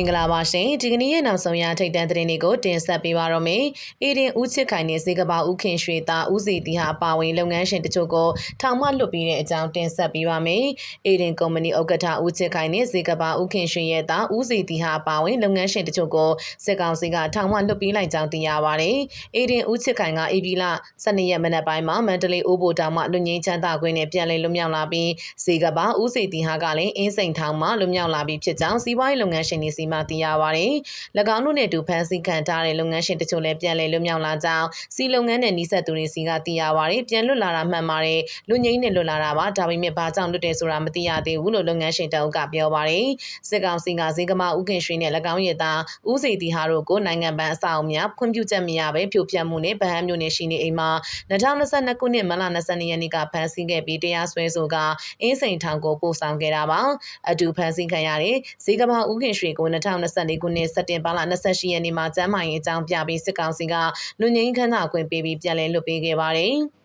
င်္ဂလာပါရှင်ဒီကနေ့ရဲ့နောက်ဆုံးရထိတ်တန့်သတင်းတွေကိုတင်ဆက်ပေးပါတော့မယ်။အေဒင်ဦးချစ်ခိုင်နဲ့ဇေကဘာဦးခင်ရွှေသားဦးစီတီဟာအပါဝင်လုပ်ငန်းရှင်တချို့ကိုထောင်မှလွတ်ပြီးတဲ့အကြောင်းတင်ဆက်ပေးပါမယ်။အေဒင်ကုမ္ပဏီဥက္ကဋ္ဌဦးချစ်ခိုင်နဲ့ဇေကဘာဦးခင်ရွှေရဲ့သားဦးစီတီဟာအပါဝင်လုပ်ငန်းရှင်တချို့ကိုစစ်ကောင်စီကထောင်မှလွတ်ပြီးလိုက်ကြောင်းသိရပါတယ်။အေဒင်ဦးချစ်ခိုင်ကအေဗီလာ12ရက်မနက်ပိုင်းမှာမန္တလေးအိုးဘိုတောင်မှလူငင်းချမ်းသာခွင့်နဲ့ပြန်လည်လွတ်မြောက်လာပြီးဇေကဘာဦးစီတီဟာကလည်းအင်းစိန်ထောင်မှလွတ်မြောက်လာပြီးဖြစ်ကြောင်းစီးပွားရေးလုပ်ငန်းရှင်တွေစီမံသိရပါတယ်။၎င်းတို့နဲ့အတူဖန်ဆီးခံထားတဲ့လုပ်ငန်းရှင်တချို့လည်းပြန်လည်လွတ်မြောက်လာကြောင်းစီလုပ်ငန်းနဲ့နှိစက်သူတွေစီကသိရပါတယ်။ပြန်လွတ်လာတာမှန်ပါတယ်။လူငိမ့်နဲ့လွတ်လာတာပါ။ဒါပေမဲ့ဘာကြောင့်လွတ်တယ်ဆိုတာမသိရသေးဘူးလို့လုပ်ငန်းရှင်တအုပ်ကပြောပါတယ်။စစ်ကောင်စီကဇေကမဦးခင်ရွှေနဲ့၎င်းရဲ့သားဦးစီတီဟာတို့ကိုနိုင်ငံပန်းအဆောက်အဦများခွင့်ပြုချက်မရဘဲဖြိုဖျက်မှုနဲ့ဗဟန်းမျိုးနဲ့ရှိနေအိမ်မှာ2022ခုနှစ်မလ22ရက်နေ့ကဖမ်းဆီးခဲ့ပြီးတရားစွဲဆိုကအင်းစိန်ထောင်ကိုပို့ဆောင်ခဲ့တာပါ။အတူဖမ်းဆီးခံရတဲ့ဇေကမဦးခင်ရွှေကို2024ခုနှစ်စက်တင်ဘာလ28ရက်နေ့မှာကျမ်းမာရေးအကြောင်းပြပြီးစစ်ကောင်စီကလူငင်းခန်းသာခွင့်ပေးပြီးပြန်လည်လွှတ်ပေးခဲ့ပါတယ်။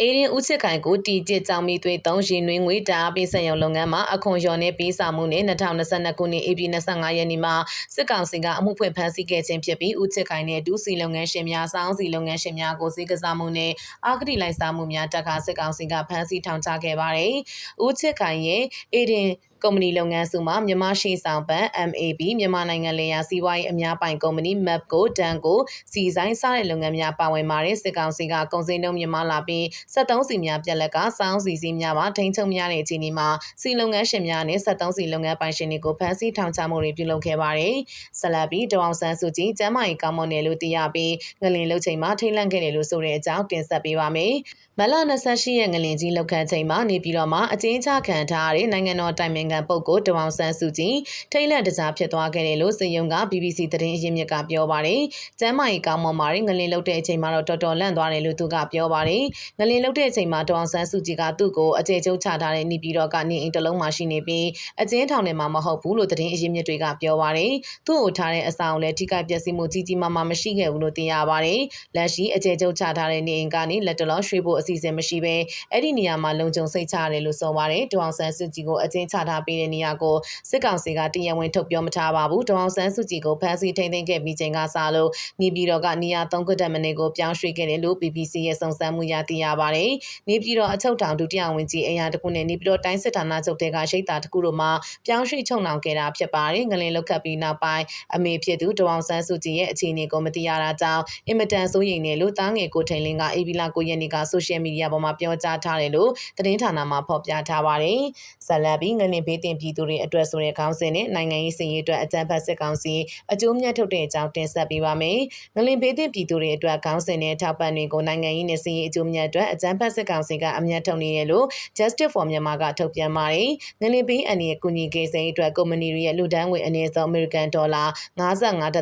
အေရင်ဦးချစ်ခိုင်ကိုတီကျစ်ကြောင်မီသွေးသုံးရင်နွေးငွေတာပေးဆက်ရုံလုပ်ငန်းမှာအခွန်လျော်နေပေးဆောင်မှုနဲ့2022ခုနှစ်ဧပြီ25ရက်နေ့မှာစစ်ကောင်စီကအမှုဖွင့်ဖမ်းဆီးခဲ့ခြင်းဖြစ်ပြီးဦးချစ်ခိုင်နဲ့ဒူးစီလုပ်ငန်းရှင်များစောင်းစီလုပ်ငန်းရှင်များကိုစီးကစားမှုနဲ့အာဂတိလိုက်စားမှုများတက်ခါစစ်ကောင်စီကဖမ်းဆီးထောင်ချခဲ့ပါတယ်။ဦးချစ်ခိုင်ရဲ့အေရင် ကုမ္ပဏီလုပ်ငန်းစုမှာမြန်မာရှိဆောင်ပန် MAB မြန်မာနိုင်ငံလေယာစီးပွားရေးအများပိုင်ကုမ္ပဏီ MAP ကိုတန်ကိုစီဆိုင်စားတဲ့လုပ်ငန်းများပါဝင်ပါတယ်စစ်ကောင်စီကကုန်စည်နှုန်းမြန်မာလာပြီး73စီများပြက်လက်ကစောင်းစီစီများမှာထိန်းချုပ်များတဲ့အခြေအနေမှာစီလုပ်ငန်းရှင်များနဲ့73စီလုပ်ငန်းပိုင်ရှင်တွေကိုဖမ်းဆီးထောင်ချမှုတွေပြုလုပ်ခဲ့ပါတယ်ဆက်လက်ပြီးတောင်ဆန်းစုကြည်ကျမ်းမာရေးကောင်းမွန်တယ်လို့သိရပြီးငလင်လုတ်ချိန်မှာထိတ်လန့်ခဲ့တယ်လို့ဆိုတဲ့အကြောင်းတင်ဆက်ပေးပါမယ်မလ28ရက်ငလင်ကြီးလောက်ခန့်ချိန်မှာနေပြည်တော်မှာအကျဉ်းချခံထားရတဲ့နိုင်ငံတော်တိုင်ပင်ခံပုဂ္ဂိုလ်တဝောင်ဆန်းစုကြည်ထိတ်လန့်တစားဖြစ်သွားခဲ့တယ်လို့စေယုံက BBC သတင်းရင်းမြစ်ကပြောပါတယ်။ကျမ်းမာရေးကောင်းမွန်ပါတယ်ငလင်လုတ်တဲ့အချိန်မှာတော့တော်တော်လန့်သွားတယ်လို့သူကပြောပါတယ်။ငလင်လုတ်တဲ့အချိန်မှာတဝောင်ဆန်းစုကြည်ကသူ့ကိုအကျေကျုပ်ချထားတဲ့နေပြည်တော်ကနေအိမ်တလုံးမှာရှိနေပြီးအကျဉ်းထောင်ထဲမှာမဟုတ်ဘူးလို့သတင်းအရင်းမြစ်တွေကပြောပါတယ်။သူ့ကိုထားတဲ့အဆောင်လည်းထိခိုက်ပျက်စီးမှုကြီးကြီးမားမားမရှိခဲ့ဘူးလို့သိရပါတယ်။လက်ရှိအကျေကျုပ်ချထားတဲ့နေအိမ်ကနေလက်တလောရွှေဖို့အစီအစဉ်မရှိဘဲအဲ့ဒီနေရာမှာလုံခြုံစိတ်ချရတယ်လို့ဆိုပါတယ်ဒေါအောင်ဆန်းစုကြည်ကိုအကျဉ်းချထားပေးတဲ့နေရာကိုစစ်ကောင်စီကတရားဝင်ထုတ်ပြောမထားပါဘူးဒေါအောင်ဆန်းစုကြည်ကိုဖမ်းဆီးထိန်းသိမ်းခဲ့ပြီးချိန်ကစလို့နေပြည်တော်ကနေရာ၃ခုတက်မနေကိုပြောင်းရွှေ့ခဲ့တယ်လို့ BBC ရဲ့စုံစမ်းမှုရသိရပါတယ်နေပြည်တော်အချုပ်ထောင်ဒုတိယဝန်ကြီးအရာတခုနဲ့နေပြည်တော်တိုင်းစစ်ဌာနချုပ်တဲကရှိတ်တာတခုတို့မှာပြောင်းရွှေ့ချုံနှောင်ခဲ့တာဖြစ်ပါတယ်ငလင်လောက်ခတ်ပြီးနောက်ပိုင်းအမေဖြစ်သူဒေါအောင်ဆန်းစုကြည်ရဲ့အခြေအနေကိုမသိရတာကြောင့်အင်မတန်စိုးရိမ်နေလို့တားငယ်ကိုထိန်လင်းကအေဗီလာကိုရက်နေကဆိုရှယ်မီဒီယာပေါ်မှာပြောကြားထားတယ်လို့သတင်းဌာနမှဖော်ပြထားပါတယ်။ဇလန်ပြီးငလင်ဘေးတင်ပြည်သူတွေအတွက်ဆိုတဲ့ခေါင်းစဉ်နဲ့နိုင်ငံရေးစည်ရေးအတွက်အကြံဖတ်စစ်ကောင်စီအကျိုးမြတ်ထုတ်တဲ့အကြောင်းတင်ဆက်ပေးပါမယ်။ငလင်ဘေးတင်ပြည်သူတွေအတွက်ခေါင်းစဉ်နဲ့ထောက်ပံ့တွေကိုနိုင်ငံရေးနဲ့စည်ရေးအကျိုးမြတ်အတွက်အကြံဖတ်စစ်ကောင်စီကအမြတ်ထုတ်နေတယ်လို့ Justice for Myanmar ကထုတ်ပြန်ပါတယ်။ငလင်ဘေးအန်ရဲ့ကုညီကေစိန်အတွက်ကုမ္ပဏီတွေရဲ့လူဒန်းငွေအနည်းဆုံး American Dollar 55.8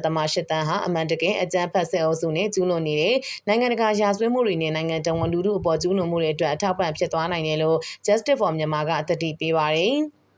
တန်းဟာအမှန်တကယ်အကြံဖတ်စစ်အုပ်စုနဲ့ကျူးလွန်နေတဲ့နိုင်ငံတကာရာဇဝတ်မှုတွေနဲ့နိုင်ငံတော်ဝန်လူထုအပေါ်ကျူးလွန်မှုတွေအတွက်အထောက်ပံ့ဖြစ်သွားနိုင်တယ်လို့ Justice for Myanmar ကအတတိပေးပါတယ်။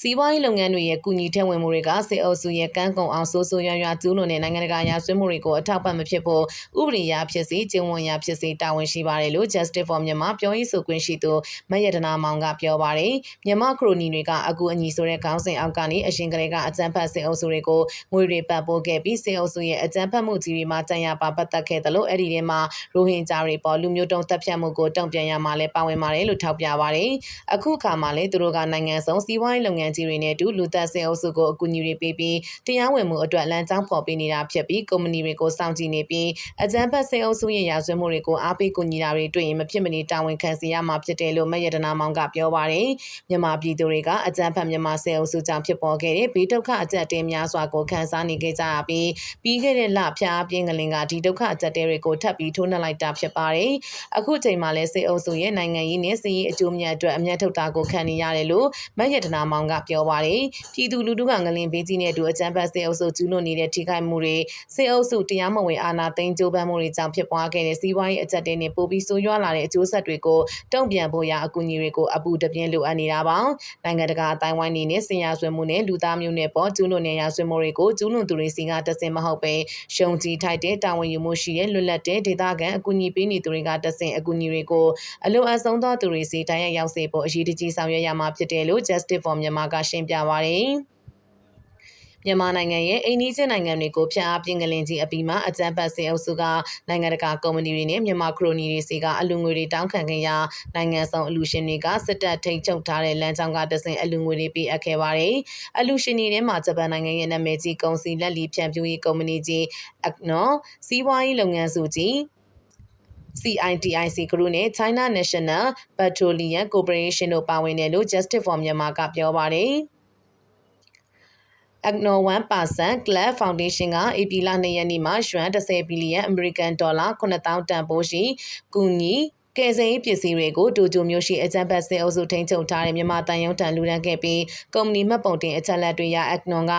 စီးပွားရေးလုပ်ငန်းတွေရဲ့ကူညီထည့်ဝင်မှုတွေကစေအုပ်စုရဲ့ကန့်ကုံအောင်ဆိုးဆိုးရွားရွားကျူးလွန်တဲ့နိုင်ငံတကာရာဇဝတ်မှုတွေကိုအထောက်ပံ့မဖြစ်ဖို့ဥပဒေအရဖြစ်စေကျင့်ဝတ်အရဖြစ်စေတာဝန်ရှိပါတယ်လို့ Justice for Myanmar ပြောရေးဆိုခွင့်ရှိသူမယတနာမောင်ကပြောပါတယ်မြန်မာခရိုနီတွေကအကူအညီဆိုတဲ့ခေါင်းစဉ်အောက်ကနေအရှင်ကလေးကအကြမ်းဖက်စေအုပ်စုတွေကိုငွေတွေပတ်ပိုးခဲ့ပြီးစေအုပ်စုရဲ့အကြမ်းဖက်မှုကြီးတွေမှာကြံရပါပတ်သက်ခဲ့တယ်လို့အဲ့ဒီထဲမှာရိုဟင်ဂျာတွေပေါ်လူမျိုးတုံးတပ်ဖြတ်မှုကိုတုံ့ပြန်ရမှာလဲပါဝင်ပါတယ်လို့ထောက်ပြပါတယ်အခုအခါမှာလဲသူတို့ကနိုင်ငံဆုံးစီးပွားရေးလုပ်ငန်းကြီးတွေနဲ့အတူလူသက်စင်အုပ်စုကိုအကူအညီတွေပေးပြီးတရားဝင်မှုအတွက်လမ်းကြောင်းဖော်ပေးနေတာဖြစ်ပြီးကုမ္ပဏီတွေကိုစောင့်ကြည့်နေပြီးအကြံဖတ်စင်အုပ်စုရဲ့ရာဇဝတ်မှုတွေကိုအားပေးကူညီတာတွေတွေ့ရင်မဖြစ်မနေတာဝန်ခံစီရမှာဖြစ်တယ်လို့မယတနာမောင်ကပြောပါတယ်မြန်မာပြည်သူတွေကအကြံဖတ်မြန်မာစင်အုပ်စုကြောင့်ဖြစ်ပေါ်ခဲ့တဲ့ဘေးဒုက္ခအကြက်တဲများစွာကိုခံစားနေခဲ့ကြရပြီးပြီးခဲ့တဲ့လဖျားပြင်းကလင်ကဒီဒုက္ခအကြက်တဲတွေကိုထပ်ပြီးထိုးနှက်လိုက်တာဖြစ်ပါတယ်အခုချိန်မှာလဲစေအုပ်စုရဲ့နိုင်ငံရေးနဲ့စီးရေးအကျိုးမြတ်အတွက်အမျက်ထုတ်တာကိုခံနေရတယ်လို့မယတနာမောင်ကပြောပါတယ်ပြည်သူလူထုကငလင်ဘေးကြီးနဲ့အတူအကြမ်းဖက်စေအုပ်စုကျူးလွန်နေတဲ့ထိခိုက်မှုတွေစေအုပ်စုတရားမဝင်အာဏာသိမ်းကြိုးပမ်းမှုတွေကြောင့်ဖြစ်ပွားခဲ့တဲ့စီးပွားရေးအကြက်တဲနဲ့ပိုပြီးဆိုးရွားလာတဲ့အကျိုးဆက်တွေကိုတုံ့ပြန်ဖို့ရအကူအညီတွေကိုအပူတပြင်းလိုအပ်နေတာပါနိုင်ငံတကာအတိုင်းဝိုင်းနေနဲ့ဆင်ရဆွေးမှုနဲ့လူသားမျိုးနဲ့ပေါ်ကျူးလွန်နေရဆွေးမှုတွေကိုကျူးလွန်သူတွေစီကတစင်မဟုတ်ပဲရှုံကြည်ထိုက်တဲ့တာဝန်ယူမှုရှိတဲ့လွတ်လပ်တဲ့ဒေသခံအကူအညီပေးနေသူတွေကတစင်အကူအညီတွေကိုအလိုအဆုံးသောသူတွေစီတိုင်းရရောက်စေဖို့အရေးတကြီးဆောင်ရွက်ရမှာဖြစ်တယ်လို့ Justice for Myanmar ကရှင်းပြပါတယ်မြန်မာနိုင်ငံရဲ့အိန္ဒိချင်းနိုင်ငံတွေကိုဖျက်အားပြင်းကလင်ကြီးအပြီးမှာအကြမ်းဖက်စစ်အုပ်စုကနိုင်ငံတကာကုမ္ပဏီတွေနဲ့မြန်မာခရိုနီတွေစီကအလူငွေတွေတောင်းခံခဲ့ရာနိုင်ငံဆောင်အလူရှင်တွေကစစ်တပ်ထိန်းချုပ်ထားတဲ့လမ်းကြောင်းကတဆင့်အလူငွေတွေပေးအပ်ခဲ့ပါတယ်။အလူရှင်တွေထဲမှာဂျပန်နိုင်ငံရဲ့နာမည်ကြီးကုန်စည်လက်လီဖြန့်ဖြူးရေးကုမ္ပဏီကြီး Agno စီးပွားရေးလုပ်ငန်းစုကြီး CITIC Group နဲ့ China National Petroleum Corporation တို့ပါဝင်တယ်လို့ Justice for Myanmar ကပြောပါတယ်။ Agno 1% Club Foundation က AP လ2ရက်နေ့မှာရွှမ်10ဘီလီယံအမေရိကန်ဒေါ်လာ9000တန်ဖိုးရှိကူညီကယ်ဆယ်ရေးပစ္စည်းတွေကိုတိုကျိုမြို့ရှိအကြံဖတ်စစ်အုပ်စုထိန်းချုပ်ထားတဲ့မြန်မာတန်ရုံးတန်လူဒန်းခဲ့ပြီးကုမ္ပဏီမှတ်ပုံတင်အချက်လက်တွေရ Agnon က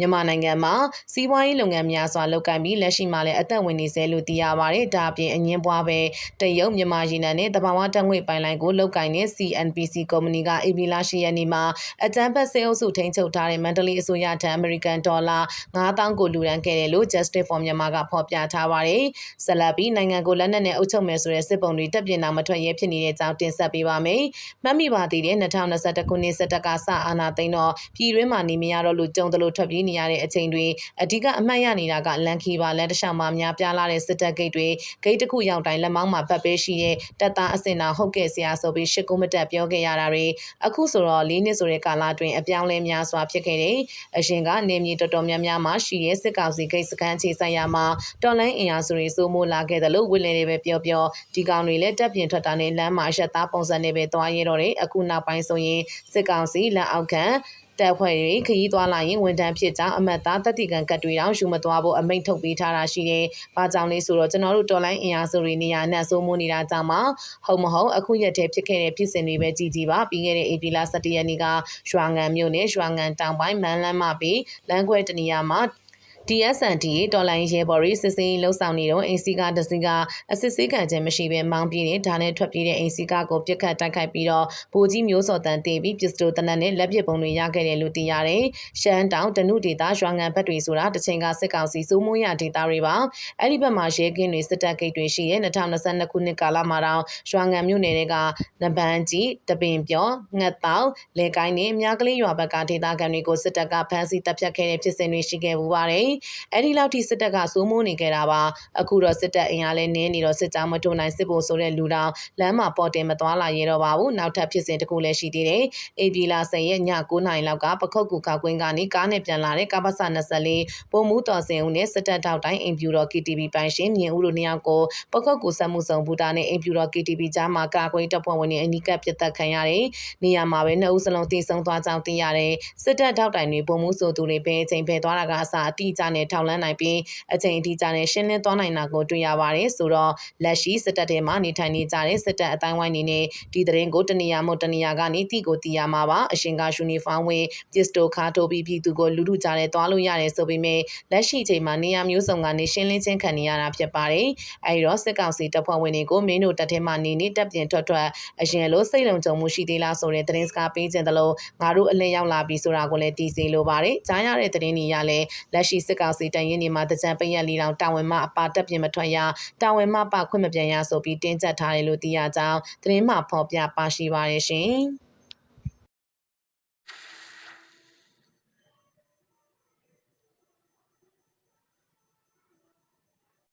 မြန်မာနိုင်ငံမှာစီးပွားရေးလုပ်ငန်းများစွာလုပ်ကိုင်ပြီးလက်ရှိမှာလည်းအသက်ဝင်နေစေလို့သိရပါတယ်။ဒါအပြင်အငင်းပွားပဲတရုတ်မြန်မာရေနံနဲ့တဘာဝတက်ငွေပိုင်လိုင်းကိုလုပ်ကိုင်တဲ့ CNPC ကုမ္ပဏီက AB လာရှိရက်နေ့မှာအတန်းဖက်စေအုပ်စုထိန်းချုပ်ထားတဲ့မန္တလေးအစိုးရထံအမေရိကန်ဒေါ်လာ9000ကိုလူဒန်းခဲ့တယ်လို့ Justice for Myanmar ကဖော်ပြထားပါတယ်။ဆက်လက်ပြီးနိုင်ငံကိုလက်နက်နဲ့အုပ်ချုပ်မယ်ဆိုတဲ့စစ်ပုံတွေတက်ပြင်တာမထွက်ရဲဖြစ်နေတဲ့ကြောင်းတင်ဆက်ပေးပါမယ်။မှတ်မိပါသေးတဲ့2021ခုနှစ်စစ်တပ်ကစအာဏာသိမ်းတော့ပြည်တွင်းမှာနေမရတော့လို့ကြုံတယ်လို့ထွက်ပြေးနေရတဲ့အချိန်တွေအဓိကအမှတ်ရနေတာကလန်ခီပါလန်တခြားမှာများပြားလာတဲ့စစ်တပ်ဂိတ်တွေဂိတ်တစ်ခုရောက်တိုင်းလက်မောင်းမှာပတ်ပေးရှိတဲ့တပ်သားအစင်နာဟုတ်ကဲ့ဆရာဆိုပြီးရှစ်ကုမတက်ပြောခဲ့ရတာတွေအခုဆိုတော့၄နှစ်ဆိုတဲ့ကာလအတွင်းအပြောင်းလဲများစွာဖြစ်ခဲ့တယ်အရင်ကနေမြေတော်တော်များများမှာရှိတဲ့စစ်ကောင်စီဂိတ်စခန်းခြေဆိုင်ရာမှာတော်လိုင်းအင်အားစုတွေစိုးမိုးလာခဲ့တယ်လို့ဝစ်လင်တွေပဲပြောပြောဒီကောင်တွေလည်းတက်ပြင်ထွက်တာနဲ့လမ်းမှာအရက်သားပုံစံနဲ့ပဲသွားရတော့တယ်အခုနောက်ပိုင်းဆိုရင်စစ်ကောင်စီလက်အောက်ခံ တပ်ဖွဲ့တွေခရီးသွားလာရင်ဝန်ထမ်းဖြစ်ကြောင်းအမတ်သားတတိကံကတ်တွေတောင်ယူမသွားဖို့အမိန့်ထုတ်ပေးထားတာရှိတယ်။ဘာကြောင့်လဲဆိုတော့ကျွန်တော်တို့တော်လိုင်းအင်အားစုတွေနေရာနဲ့စိုးမိုးနေတာကြောင့်မှဟုတ်မဟုတ်အခုရက်တည်းဖြစ်ခဲ့တဲ့ဖြစ်စဉ်တွေပဲကြည်ကြည်ပါပြီးခဲ့တဲ့ AP လ17ရက်နေ့ကရွှာငံမြို့နယ်ရွှာငံတောင်ပိုင်းမန်းလန်းမပြီးလမ်းခွဲတနေရာမှာ DSND တော်လိုင်းရဲဘော်ရီစစ်စင်းလှုပ်ဆောင်နေတော့အင်စီကတစီကအစစ်ဆေးခံခြင်းမရှိဘဲမောင်းပြေးတဲ့ဒါနဲ့ထွက်ပြေးတဲ့အင်စီကကိုပြစ်ခတ်တိုက်ခိုက်ပြီးတော့ဗိုလ်ကြီးမျိုးစော်တန်တေးပြီးပစ္စတိုတနက်နဲ့လက်ပစ်ပုံတွေရခဲ့တယ်လို့သိရတယ်။ရှမ်းတောင်တနုဒေတာရွာငံဘက်တွေဆိုတာတစ်ချိန်ကစစ်ကောင်စီစိုးမိုးရဒေတာတွေပါ။အဲ့ဒီဘက်မှာရဲကင်းတွေစစ်တပ်ဂိတ်တွေရှိရဲ့2022ခုနှစ်ကာလမှာတော့ရွာငံမြို့နယ်တွေကနပန်းကြီးတပင်ပြောငှက်တောင်လေကိုင်းနဲ့မြကလေးရွာဘက်ကဒေတာကန်တွေကိုစစ်တပ်ကဖမ်းဆီးတပ်ဖြတ်ခဲ့တဲ့ဖြစ်စဉ်တွေရှိခဲ့ပူပါတယ်။အဲ့ဒီလောက်ထိစစ်တပ်ကစိုးမိုးနေခဲ့တာပါအခုတော့စစ်တပ်အင်အားလဲနင်းနေတော့စစ်ကြောင်းမထုံနိုင်စစ်ဖို့ဆိုတဲ့လူတောင်လမ်းမှာပေါ်တင်မသွားလာရတော့ပါဘူးနောက်ထပ်ဖြစ်စဉ်တစ်ခုလည်းရှိသေးတယ်အေပီလာဆယ်ရက်ည9နာရီလောက်ကပခုတ်ကူကောက်ကွင်းကနေကားနဲ့ပြန်လာတဲ့ကပ္ပစ24ပုံမှုတော်စင်ဦးနဲ့စစ်တပ်တောက်တိုင်းအင်ပြူတော် KTV ပိုင်ရှင်မြင်ဦးတို့နှစ်ယောက်ကိုပခုတ်ကူဆက်မှုဆောင်ဘူတာနဲ့အင်ပြူတော် KTV ကြားမှာကာကွယ်တပ်ဖွဲ့ဝင်တွေအနီးကပ်ပစ်တက်ခံရတယ်နေရာမှာပဲနှစ်ဦးစလုံးတည်ဆုံသွားကြောင်းသိရတယ်စစ်တပ်တောက်တိုင်တွေပုံမှုဆိုသူတွေပဲအချိန်ဖယ်သွားတာကအစားအတိအကျနဲ့ထောက်လန်းနိုင်ပြီးအချိန်အတိအကျနဲ့ရှင်းလင်းသွားနိုင်တာကိုတွေ့ရပါတယ်ဆိုတော့လက်ရှိစစ်တပ်ထဲမှာနေထိုင်နေကြတဲ့စစ်တပ်အတိုင်းဝိုင်းနေနဲ့ဒီသတင်းကိုတနေရာမို့တနေရာကနေတိကိုတီးရမှာပါအရှင်ကယူနီဖောင်းဝင်ပစ္စတိုခါတိုပြီးပြည်သူကိုလူလူကြတဲ့သွားလို့ရတယ်ဆိုပေမဲ့လက်ရှိချိန်မှာနေရာမျိုးစုံကနေရှင်းလင်းခြင်းခံနေရတာဖြစ်ပါတယ်အဲဒီတော့စစ်ကောင်စီတပ်ဖွဲ့ဝင်တွေကိုမင်းတို့တပ်ထဲမှာနေနေတပ်ပြင်ထွက်ထွက်အရင်လိုစိတ်လုံခြုံမှုရှိသေးလားဆိုတဲ့သတင်းစကားပေးခြင်းတလို့ငါတို့အလင်းရောက်လာပြီဆိုတာကိုလည်းတည်စေလိုပါတယ်ကြားရတဲ့သတင်းတွေရလဲလက်ရှိစစ်ကောင်စီတန်ရင်နေမှာတကြံပိတ်ရက်လီလောင်တာဝန်မှအပါတက်ပြင်မထွက်ရတာဝန်မှပခွင့်မပြန်ရဆိုပြီးတင်းကျပ်ထားတယ်လို့သိရကြောင်းသတင်းမှဖော်ပြပါရှိပါရရှင်။